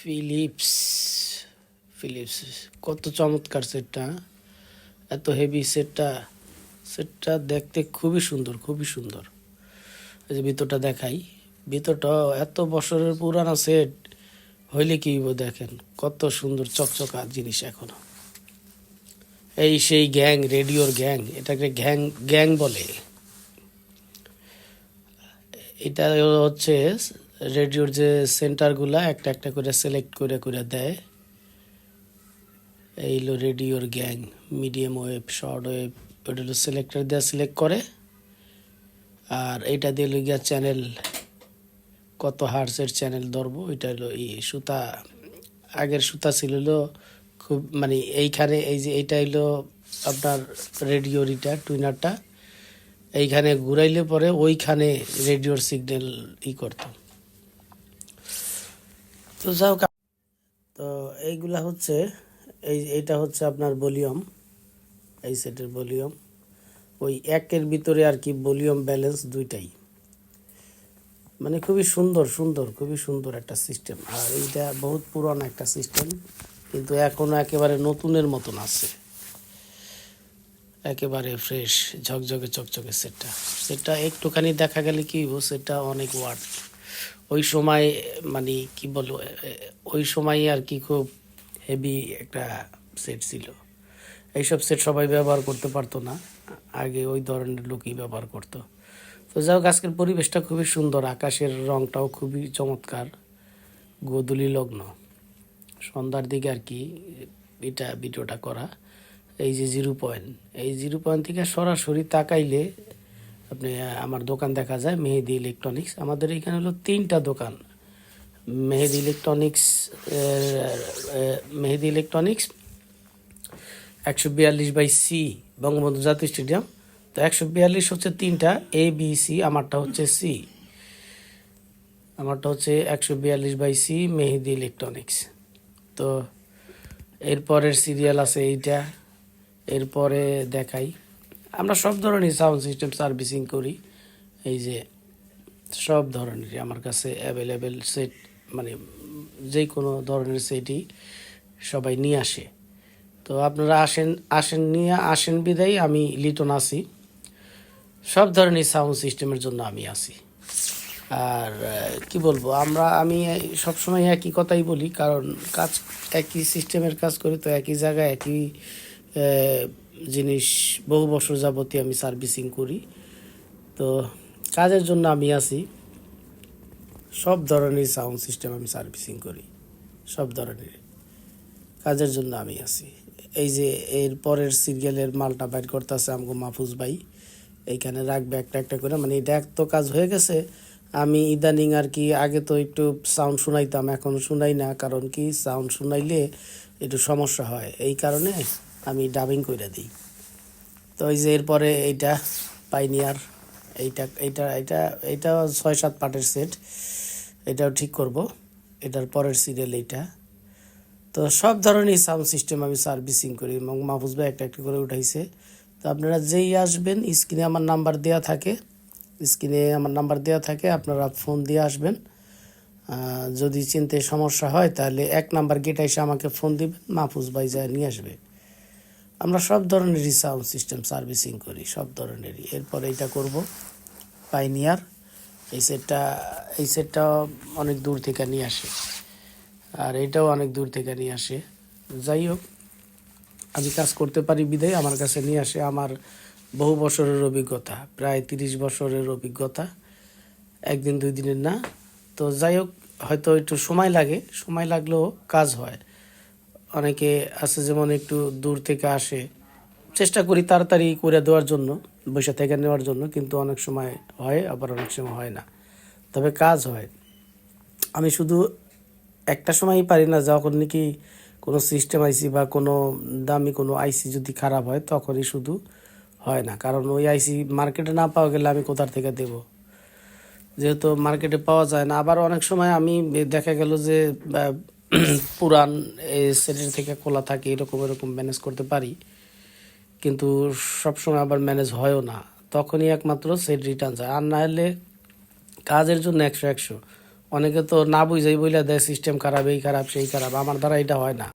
Philips Philips, কত চমৎকার সেটটা এত হেভি সেটটা সেটটা দেখতে খুবই সুন্দর খুবই সুন্দর। এই যে ভিতরটা দেখাই, ভিতরটা এত বছরের পুরানো সেট, হইলে কি দেখেন, কত সুন্দর চকচকা জিনিস এখনও। এই সেই গ্যাং, রেডিওর গ্যাং, এটাকে গ্যাং গ্যাং বলে। এটা হচ্ছে রেডিওর যে সেন্টারগুলা, একটা একটা করে সিলেক্ট করে করে দেয়। এই হলো রেডিওর gang, medium wave short wave ওটা হলো সিলেক্টর দিয়ে সিলেক্ট করে। আর এইটা দিয়ে গিয়া চ্যানেল কত হার্সের চ্যানেল ধরবো এটা হলো ই সুতা। আগের সুতা ছিল হলো খুব মানে এইখানে এই যে এইটা হলো আপনার রেডিও রিটা টুইনারটা। এইখানে ঘুরাইলে পরে ওইখানে রেডিওর সিগন্যাল ই করতো। তো যাও তো এইগুলা হচ্ছে, এই এইটা হচ্ছে আপনার ভলিউম, এই সেটের ভলিউম। ওই একের ভিতরে আর কি ভলিউম ব্যালেন্স দুইটাই। মানে খুবই সুন্দর সুন্দর, খুবই সুন্দর একটা সিস্টেম। আর এইটা বহুত পুরানো একটা সিস্টেম, কিন্তু এখনও একেবারে নতুনের মতন আছে। একেবারে ফ্রেশ, ঝকঝকে, চকচকে সেটটা। সেটা একটুখানি দেখা গেলে কি সেটা অনেক ওয়াট ওই সময় মানে কি বলব ওই সময় আর কি খুব হেভি একটা সেট ছিল। এইসব সেট সবাই ব্যবহার করতে পারতো না। আগে ওই ধরনের লোকই ব্যবহার করতো। তো যাই হোক, আজকের পরিবেশটা খুবই সুন্দর। আকাশের রংটাও খুবই চমৎকার। গোধূলি লগ্ন। সন্ধ্যার দিকে আর কি এটা ভিডিওটা করা। এই যে জিরো পয়েন্ট এই জিরো পয়েন্ট থেকে সরাসরি তাকাইলে আপনি আমার দোকান দেখা যায়, মেহেদি ইলেকট্রনিক্স আমাদের এখানে হলো তিনটা দোকান। মেহেদি ইলেকট্রনিক্স মেহেদি ইলেকট্রনিক্স একশো বিয়াল্লিশ বাই সি, বঙ্গবন্ধু জাতীয় স্টেডিয়াম। তো একশো বিয়াল্লিশ হচ্ছে তিনটা এ বি সি আমারটা হচ্ছে সি আমারটা হচ্ছে একশো বিয়াল্লিশ বাই সি, মেহেদি ইলেকট্রনিক্স তো এরপরের সিরিয়াল আছে এইটা। এরপরে দেখাই। আমরা সব ধরনের সাউন্ড সিস্টেম সার্ভিসিং করি। এই যে সব ধরনের আমার কাছে অ্যাভেলেবেল সেট মানে যে কোনো ধরনের সেটই সবাই নিয়ে আসে। তো আপনারা আসেন আসেন নিয়ে, আসেন বিদায়, আমি লিটন আসি সব ধরনের সাউন্ড সিস্টেমের জন্য আমি আসি আর কি বলব, আমরা, আমি সবসময় একই কথাই বলি, কারণ কাজ একই সিস্টেমের কাজ করি তো একই জায়গায়, একই জিনিস বহু বছর যাবতীয় আমি সার্ভিসিং করি। তো কাজের জন্য আমি আসি সব ধরনের সাউন্ড সিস্টেম আমি সার্ভিসিং করি। সব ধরনের। কাজের জন্য আমি আছি। এই যে এর পরের সিরিয়ালের মালটা বাইর করতেছে আমাকে মাহফুজ ভাই। এইখানে রাখবে একটা একটা করে মানে এটা এক তো কাজ হয়ে গেছে। আমি ইদানিং আর কি আগে তো একটু সাউন্ড শুনাইতাম, এখন শুনাই না। কারণ কি সাউন্ড শুনাইলে একটু সমস্যা হয়। এই কারণে আমি ডাবিং করে দিই। তো এই যে এরপরে এইটা পাইনিয়ার এইটা এইটা এটা এটা ছয় সাত পার্টের সেট এটাও ঠিক করব। এটার পরের সিরিয়াল এইটা। তো সব ধরনের সাউন্ড সিস্টেম আমি সার্ভিসিং করি এবং মাহফুজ ভাই একটা একটা করে উঠাইছে। তো আপনারা যেই আসবেন স্ক্রিনে আমার নাম্বার দেওয়া থাকে। স্ক্রিনে আমার নাম্বার দেওয়া থাকে, আপনারা ফোন দিয়ে আসবেন। যদি চিনতে সমস্যা হয়, তাহলে এক নাম্বার গেটে এসে আমাকে ফোন দিবেন, মাহফুজ ভাই যায় নিয়ে আসবে। আমরা সব ধরনেরই সাউন্ড সিস্টেম সার্ভিসিং করি, সব ধরনেরই। এরপর এইটা করব পাইনিয়ার এই সেটটা এই সেটটা অনেক দূর থেকে নিয়ে আসে। আর এটাও অনেক দূর থেকে নিয়ে আসে। যাই হোক, আমি কাজ করতে পারি বিদায়, আমার কাছে নিয়ে আসে আমার বহু বছরের অভিজ্ঞতা, প্রায় তিরিশ বছরের অভিজ্ঞতা। একদিন দুই দিনের না। তো যাই হোক, হয়তো একটু সময় লাগে, সময় লাগলেও কাজ হয়। অনেকে আছে যেমন একটু দূর থেকে আসে। চেষ্টা করি তাড়াতাড়ি করে দেওয়ার জন্য, বসে থেকে নেওয়ার জন্য, কিন্তু অনেক সময় হয়, আবার অনেক সময় হয় না। তবে কাজ হয়। আমি শুধু একটা সময়ই পারি না, যখন নাকি কোনো সিস্টেম আইসি বা কোনো দামি কোনো আইসি যদি খারাপ হয়, তখনই শুধু হয় না। কারণ ওই আইসি মার্কেটে না পাওয়া গেলে আমি কোথার থেকে দেব? যেহেতু মার্কেটে পাওয়া যায় না। আবার অনেক সময় আমি দেখা গেল যে পুরান সেটের থেকে খোলা থাকে, এরকম এরকম ম্যানেজ করতে পারি। কিন্তু সবসময় আবার ম্যানেজ হয়ও না। তখনই একমাত্র সেট রিটার্ন যায় আর না হলে কাজের জন্য একশো একশো। অনেকে তো না বুঝাই বইলা দেয় সিস্টেম খারাপ, এই খারাপ, সেই খারাপ। আমার দ্বারা এটা হয় না।